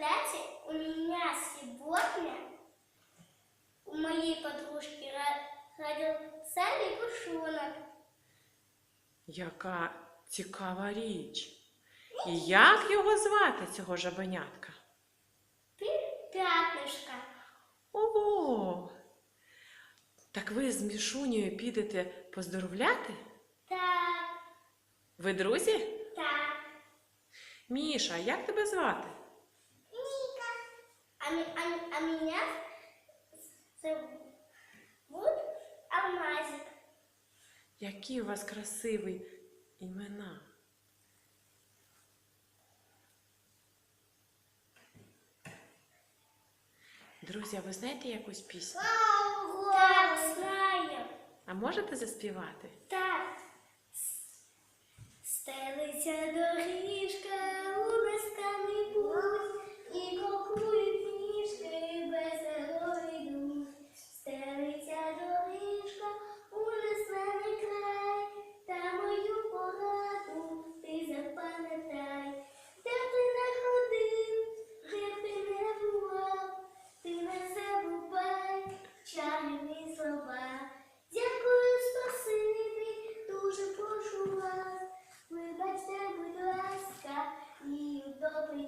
Представляете, у меня сегодня, у моей подружки ро- родился лягушонок. Яка цікава річ. І як його звати, цього жабенятка? Пятнышко. Ого! Так ви з Мішунею підете поздоровляти? Так, Ви друзі? так. Міша, як тебе звати? Ника. А, ми- а, а меня зовут Алмазик. Які у вас красиві імена? Друзі, а ви знаєте якусь пісню? Так, знаю. А можете заспівати? Так. Стелиться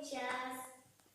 钱。